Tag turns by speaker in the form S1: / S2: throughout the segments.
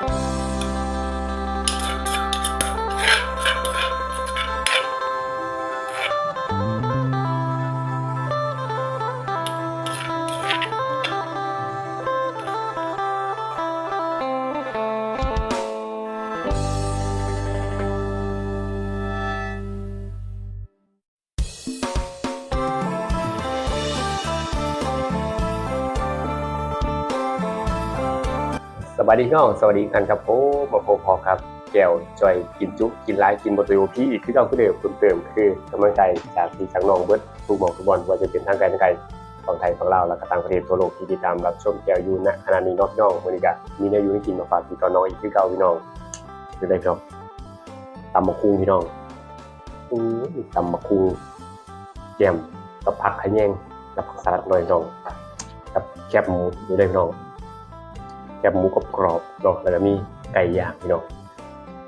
S1: Bye. สวัสดีน้องสวัสดีกันครับโอ้มาพบพอครับแก้วจอยกินจุกินไลกินบทเรียพี่อีกคือเราคือเดิมเพิ่มเติมคือกำลังใจจากพี่จากน้องเบิร์ดทุกหมองทุกบอลว่าจะเป็นทางไกลทางไกลฝั่งไทยฝั่งลาวและก็ต่างประเทศทั่วโลกที่ติดตามรับชมแก้วยูณขณะนี้เนอกน้องวันนี้ก็มีแนวอยูให้กินมาฝากพี่กับน้องอีกคือเก่าพี่น้องคือได้พี่น้องตำมะคุงพี่น้องอู้ตำมะคุงแกมกับผักขะแยงกับผักสลัดหน่อยน้องกับแคบหมูนี่ได้พี่น้อง แคบหมูกรอบกรอบเนาะแล้วก็มีไก่ย่างพี่น้อง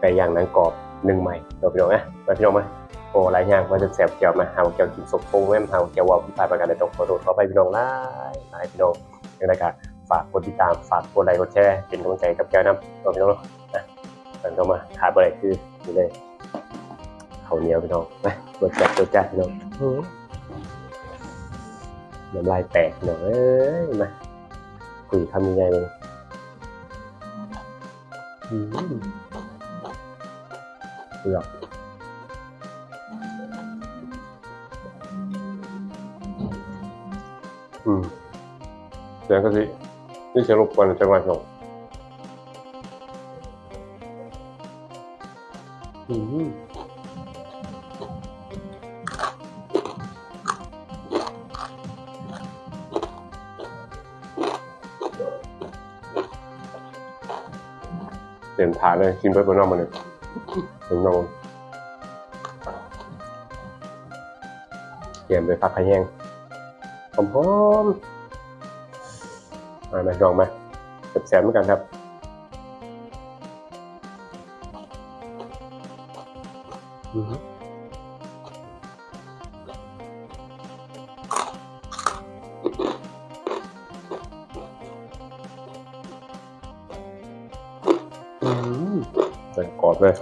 S1: ไก่ย่างหนังกรอบหนึ่งใหม่เนาะพี่น้องนะมาพี่น้องมาโอ้หลายอย่างว่าจะแสบเกี่ยวมาหาวเกี่ยวกินสมพงแม่มหาวเกี่ยวว่าพี่ปายประกันในต้องขอโทษขอไปพี่น้องหลายหลายพี่น้องยังไงก็ฝากกดติดตามฝากกดไลค์กดแชร์เป็นกำลังใจกับแก้วน้ำเนาะพี่น้องเนาะนะกันเข้ามาขาดอะไรคือนี่เลยข้าวเหนียวพี่น้องนะตัวจัดตัวจัดพี่น้องน้ำลายแตกพี่น้องเอ้ยมาคุยทำยังไงเลย เปลือกอืมเสียงก็สินี่เสียงรบกวนจังหวะสองอืม เปลี่านเลยกินเบิร์ดบนนอกมาเลยบนนอกเตรียมไปพักขะแห้งหอมๆมาไหมลองไหมแสบๆเหมือนกันครับ แต่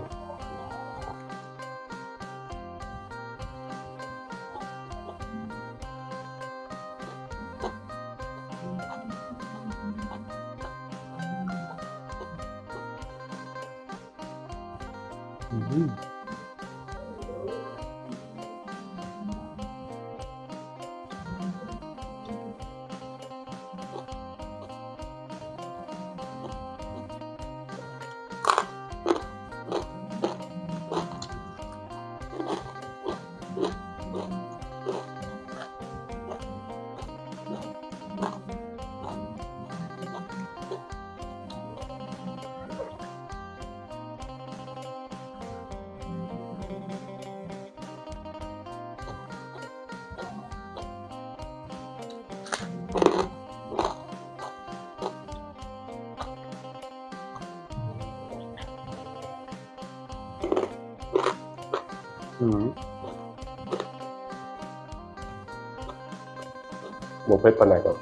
S1: ก อืมหมูเพชรปนไหนก่อน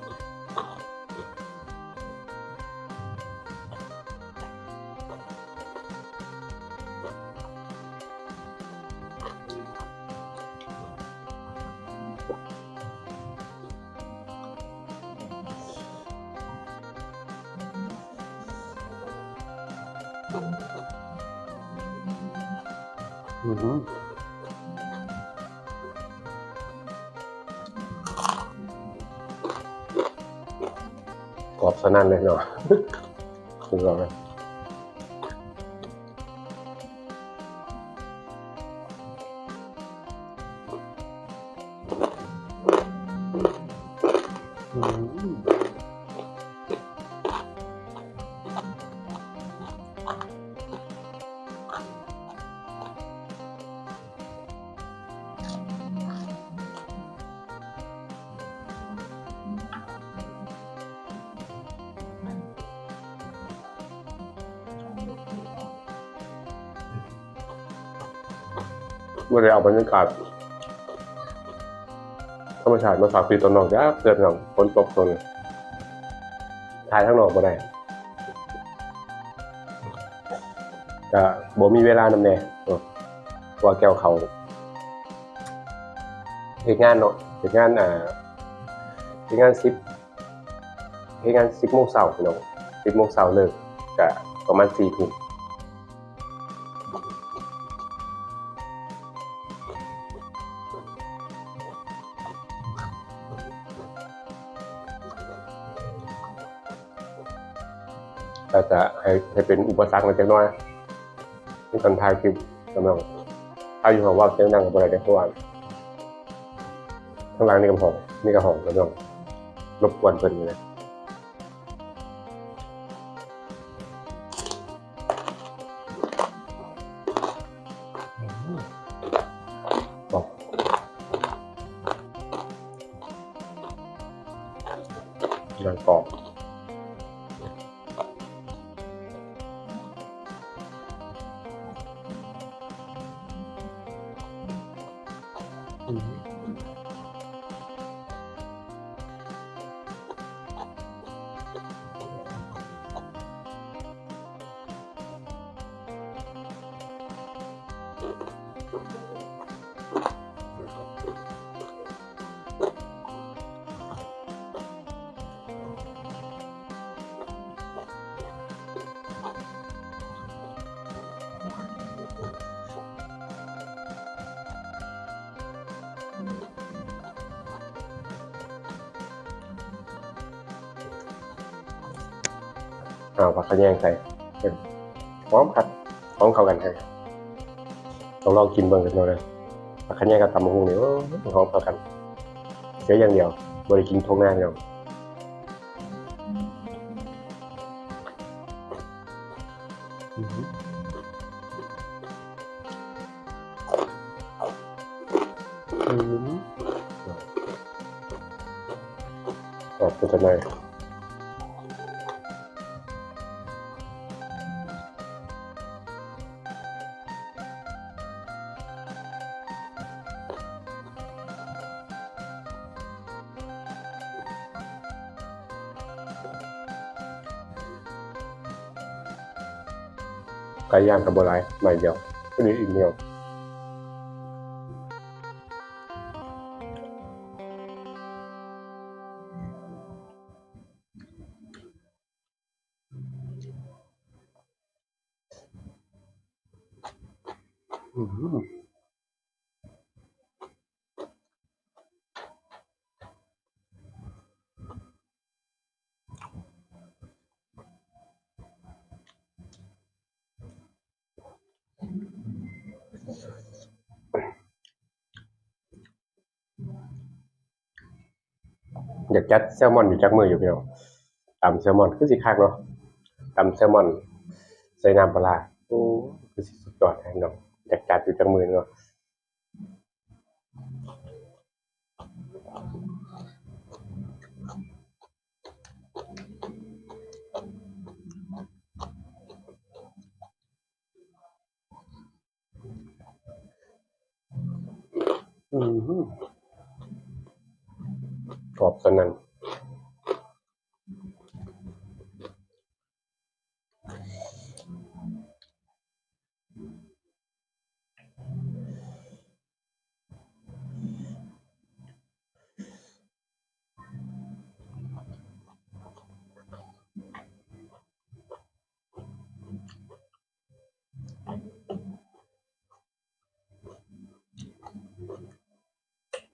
S1: อืมกรอ สนั่นเลยเนาะคือเราอืม ไม่ได้เอาบรรยากาศธรรมชาติมาฝากพี่ต้นนองจ้าเกิดหนังฝนตกตรงนี้ถ่ายทั้งนอกมาได้ก็บ่มีเวลานำแน่เนาะเพราะว่าแก้วเขาเฮ็ดงานเนาะเฮ็ดงานอ่าเฮ็ดงาน10เฮ็ดงาน10โมงเช้าพี่น้อง10โมงเช้าเลิกก็ประมาณ4ทุ่ม ก็จะให้ให้เป็นอุปสรรคหน่อยจักหน่อยในตอนถ่ายคลิปสำหรับถ้าอยู่ห้องว่างเสียงดังกับ่ได้เด้อเพราะว่าข้างหลังนี่ก็ห้องนี่ก็ห้องก็ต้องรบกวนเพิ่นเลย เอาผักขะแยงใต้องลองกินเบิ่งกันดูเลยผักขะแยงกับตำมะฮุ่งนี่โอ้หอมเข้ากัน เสียอย่างเดียวบริกินทงหน้าเดียวอืมอืมออกเป็นไง ไก่ย่างกับบัวลายใหม่เดียวอันนี้อีกเดียวอืม อยากจัดแซลมอนอยู่จักมืออยู่พี่น้องตำแซลมอนคือสิคักเนาะตำแซลมอนใส่น้ำปลาโอ้คือสิสุดยอดแท้เนาะอยากจัดอยู่จักมือเนาะอืม กรอบสนั่น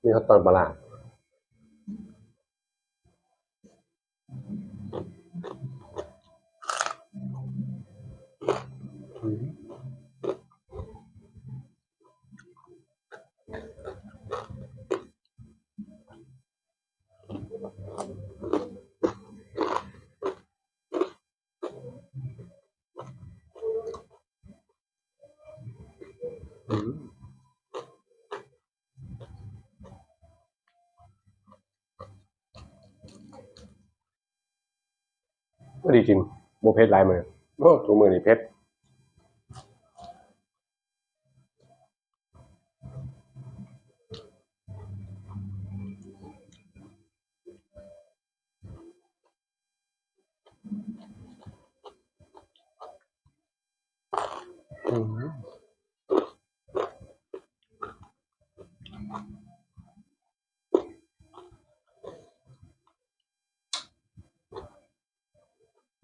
S1: นี่เขาตอนปลาร้าอื ดีจริงโบเพชรลายมือโอ้ตัวมือนี่เพชรอืม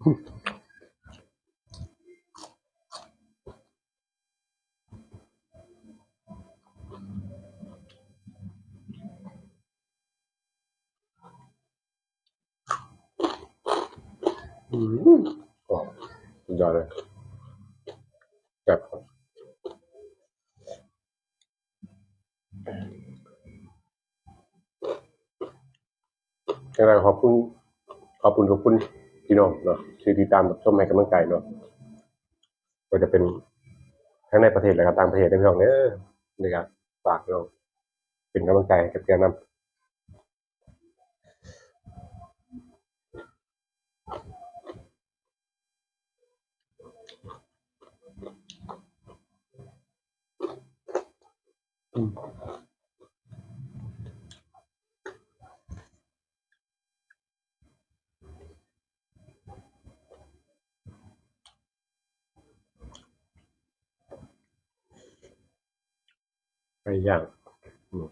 S1: อืมอ๋อสุดยอดเลยแบบยังไงขอบคุณ ขอบคุณขอบคุณพี่น้องเนาะ ที่ติดตามรับชมให้กำลังใจเนาะก็จะเป็นทั้งในประเทศและก็ต่างประเทศได้พี่น้องเด้อนะครับฝากพี่น้องเป็นกำลังใจกับแกนำอย่างอืม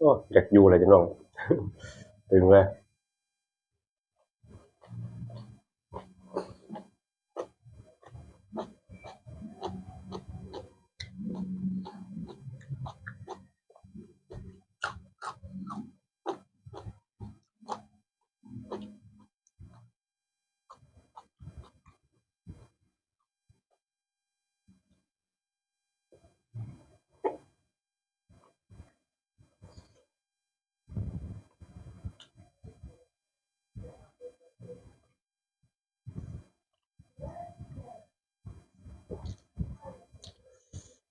S1: ก็อยากอยู่เลยจ้ะน้อง ถึงเลย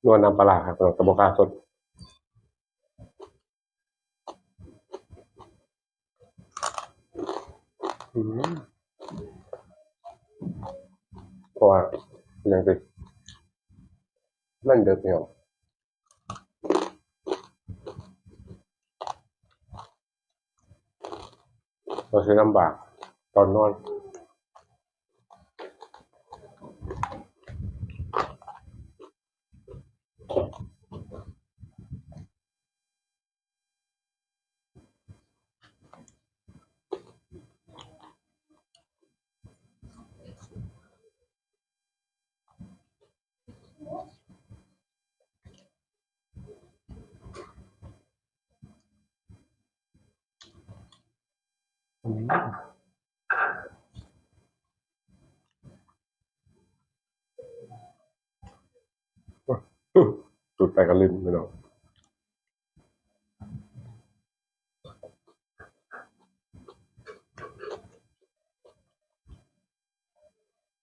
S1: นวลน้ำปลาร้าครับกระบอกาสดเพราะว่าอย่างตินั่นเดือดเนี่ยเราใช้ลำบากตอนนอน อืมจุดไปก็ลืมไม่เนาะ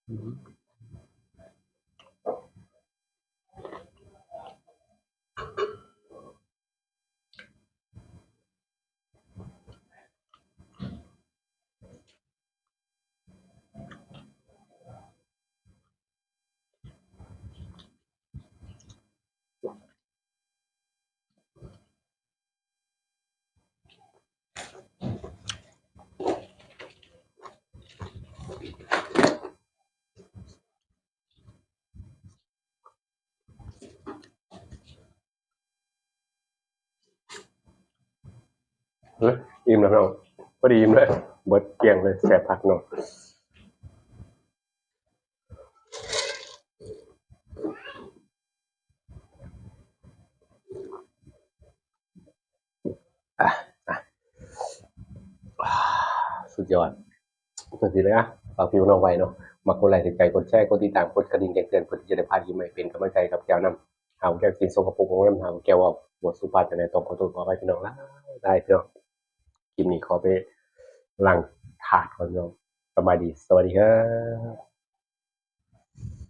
S1: อืม อิ่มแล้วเนาะงพอดีอิ่มเลยบดเกลียงเลยแสบผักเน้องสุดยอดสุดทีเลยอะฝากพิวน้องไวเนาะมากดไลค์ติใจคนแช่คนติดตามคนกระดิ่งแจงเตือนคนที่จะได้พาดยิ้มใหม่เป็นกำลังใจกับแก้วน้ำหาแก้วกินโซกระปุกของน้ำหาแก้วว่าบทสุภาพจะในตรงขอตัวขอไปพี่น้องละได้พี่น้อง กิมนี่ขอไปลังถาดก่อนโยมสบายดี สวัสดีครับ